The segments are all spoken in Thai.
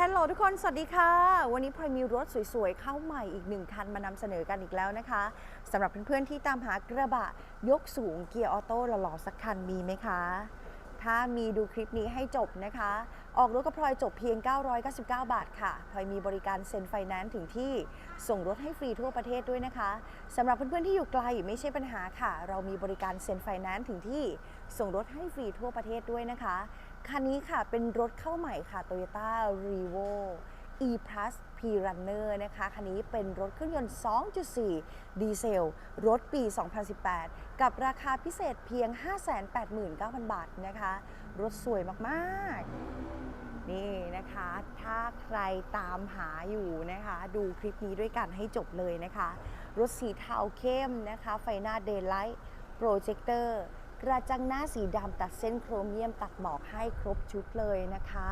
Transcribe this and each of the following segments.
ฮัลโหลทุกคน สวัสดีค่ะ วันนี้พลอยมีรถสวยๆ เข้าใหม่อีกหนึ่งคันมานำเสนอกันอีกแล้วนะคะสำหรับเพื่อนๆที่ตามหากระบะยกสูงเกียร์ออโต้หล่อๆสักคันมีไหมคะ ถ้ามีดูคลิปนี้ให้จบนะคะ ออกรถกับพลอยจบเพียง 999 บาทค่ะพลอยมีบริการเซ็นไฟแนนซ์ถึงที่ส่งรถให้ฟรีทั่วประเทศด้วยนะคะสำหรับเพื่อนๆที่อยู่ไกลไม่ใช่ปัญหาค่ะ เรามีบริการเซ็นไฟแนนซ์ถึงที่ส่งรถให้ฟรีทั่วประเทศด้วยนะคะคันนี้ค่ะเป็นรถเข้าใหม่ค่ะ Toyota Revo Plus P Runner นะคะคันนี้เป็นรถเครื่องยนต์ 2.4 ดีเซล รถปี 2018 กับราคาพิเศษเพียง 589,000 บาทนะคะ รถสวยมากๆ นี่นะคะ ถ้าใครตามหาอยู่นะคะ ดูคลิปนี้ด้วยกันให้จบเลยนะคะ รถสีเทาเข้มนะคะ ไฟหน้าเดย์ไลท์โปรเจคเตอร์กระจังหน้าสีดำตัดเส้นโครเมียมตัดหมอกให้ครบชุดเลยนะคะ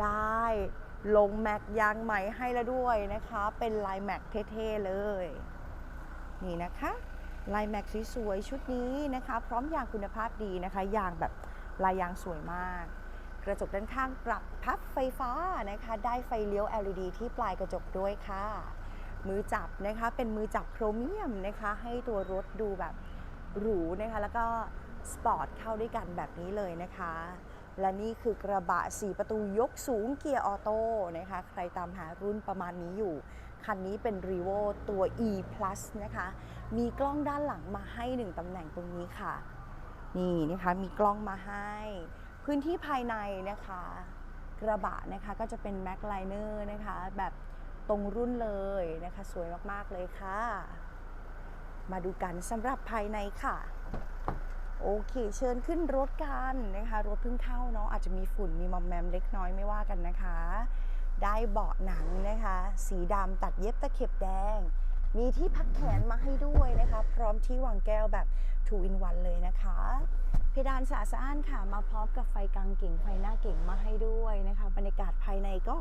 ได้ ลงแม็กยางใหม่ให้แล้วด้วยนะคะ เป็นลายแม็กเท่ๆเลย นี่นะคะลายแม็กสวยๆชุดนี้นะคะ พร้อมยางคุณภาพดีนะคะ ยางแบบลายยางสวยมาก กระจกด้านข้างปรับพับไฟฟ้านะคะ ได้ไฟเลี้ยว LED ที่ปลายกระจกด้วยค่ะ มือจับนะคะเป็นมือจับโครเมียมนะคะ ให้ตัวรถดูแบบหรูนะคะ แล้วก็สปอร์ตเข้าด้วยกันแบบนี้เลยนะคะ และนี่คือกระบะ 4 ประตูยกสูงเกียร์ออโต้นะคะ ใครตามหารุ่นประมาณนี้อยู่ คันนี้เป็น r e v o ตัว E Plus นะคะ มีกล้องด้านหลังมาให้ 1ตำแหน่งตรงนี้ค่ะ นี่นะคะ มีกล้องมาให้ พื้นที่ภายในนะคะ กระบะนะคะก็จะเป็น Mac Liner นะคะ แบบตรงรุ่นเลยนะคะ สวยมาก ๆ เลยค่ะ มาดูกันสำหรับภายในค่ะ โอเค เชิญขึ้นรถกันนะคะรถเพิ่งเข้าเนาะอาจจะมีฝุ่นมีมอมแมมเล็กน้อยไม่ว่ากันนะคะ ได้เบาะหนังนะคะ สีดำตัดเย็บตะเข็บแดง มีที่พักแขนมาให้ด้วยนะคะ พร้อมที่วางแก้วแบบ 2 in 1 เลยนะคะ เพดานสะอาดค่ะมาพร้อมกับไฟกลางเก่งไฟหน้าเก่งมาให้ด้วยนะคะ บรรยากาศภายในก็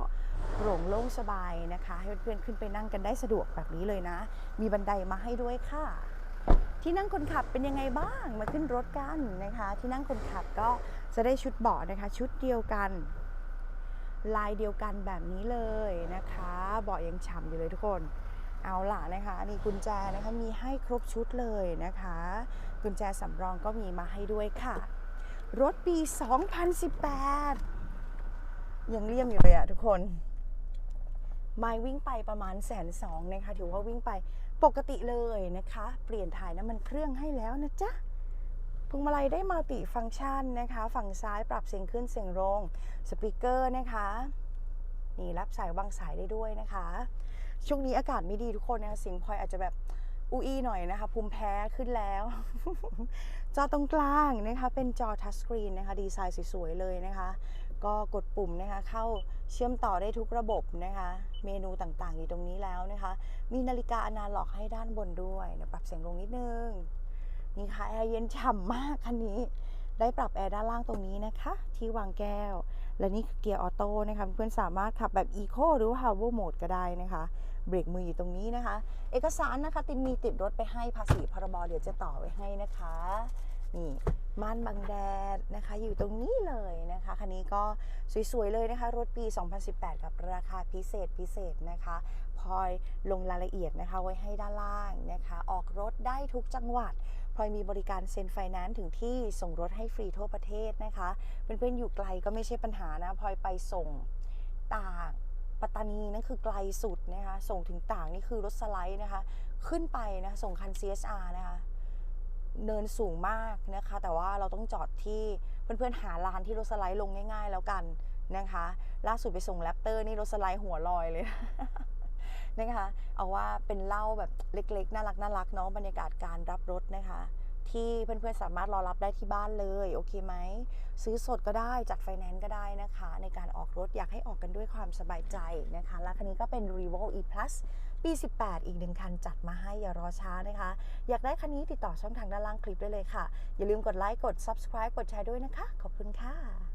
โปร่งโล่งสบายนะคะ ให้เพื่อนๆขึ้นไปนั่งกันได้สะดวกแบบนี้เลยนะ มีบันไดมาให้ด้วยค่ะ ที่นั่งคนขับเป็นยังไงบ้างมาขึ้นรถกันนะคะ ที่นั่งคนขับก็จะได้ชุดเบาะนะคะ ชุดเดียวกัน ลายเดียวกันแบบนี้เลยนะคะเบาะยังฉ่ำอยู่เลยทุกคนเอาล่ะนะคะนี่กุญแจนะคะมีให้ครบชุดเลยนะคะ กุญแจสำรองก็มีมาให้ด้วยค่ะ รถปี 2018 ยังเลี่ยมอยู่เลยอะทุกคน ไมล์วิ่งไปประมาณแสนสองนะคะถือว่าวิ่งไปปกติเลยนะคะ เปลี่ยนถ่ายน้ำมันเครื่องให้แล้วนะจ๊ะพวงมาลัยได้มัลติฟังก์ชันนะคะ ฝั่งซ้ายปรับเสียงขึ้นเสียงลงสปีกเกอร์นะคะนี่รับสายวางสายได้ด้วยนะคะ ช่วงนี้อากาศไม่ดีทุกคนนะคะเสียงพลอยอาจจะแบบอุอีหน่อยนะคะภูมิแพ้ขึ้นแล้ว จอตรงกลางนะคะ เป็นจอทัชสกรีนนะคะ ดีไซน์สวยๆเลยนะคะ ก็กดปุ่มนะคะเข้าเชื่อมต่อได้ทุกระบบนะคะ เมนูต่างๆอยู่ตรงนี้แล้วนะคะ มีนาฬิกาอนาล็อกให้ด้านบนด้วยเดี๋ยวปรับเสียงลงนิดนึงนี่ค่ะแอร์เย็นฉ่ำมากคันนี้ ได้ปรับแอร์ด้านล่างตรงนี้นะคะ ที่วางแก้ว และนี่คือเกียร์ออโต้นะคะเพื่อนสามารถขับแบบอีโคหรือว่า Hover Mode ก็ได้นะคะเบรกมืออยู่ตรงนี้นะคะ เอกสารนะคะตินมีติดรถไปให้ภาษีพรบเดี๋ยวจะต่อไว้ให้นะคะนี่ ม่านบังแดดนะคะ อยู่ตรงนี้เลยนะคะ คันนี้ก็สวยๆเลยนะคะ รถปี 2018 กับราคาพิเศษพิเศษนะคะพลอยลงรายละเอียดนะคะ ไว้ให้ด้านล่างนะคะ ออกรถได้ทุกจังหวัดพลอยมีบริการเซ็นไฟแนนซ์ถึงที่ส่งรถให้ฟรีทั่วประเทศนะคะเพื่อนๆอยู่ไกลก็ไม่ใช่ปัญหานะพลอยไปส่งตากปัตตานีนั่นคือไกลสุดนะคะ ส่งถึงต่างนี่คือรถสไลด์นะคะ ขึ้นไปนะส่งคัน CSR นะคะ เนินสูงมากนะคะ แต่ว่าเราต้องจอดที่เพื่อนๆหาลานที่รถสไลด์ลงง่าย ๆ แล้วกันนะคะ ล่าสุดไปส่งแรปเตอร์นี่รถสไลด์หัวลอยเลยนะคะ เอาว่าเป็นเล่าแบบเล็กๆ น่ารักน่ารักเนาะบรรยากาศการรับรถนะคะ ที่เพื่อนๆสามารถรอรับได้ที่บ้านเลยโอเคไหมซื้อสดก็ได้จัดไฟแนนซ์ก็ได้นะคะ ในการออกรถอยากให้ออกกันด้วยความสบายใจนะคะและคันนี้ก็เป็น r e v o e Plus ปี 18 อีกหนึ่งคันจัดมาให้อย่ารอช้านะคะ อยากได้คันนี้ติดต่อช่องทางด้านล่างคลิปได้เลยค่ะ อย่าลืมกดไลค์กด subscribe กดแชร์ด้วยนะคะ ขอบคุณค่ะ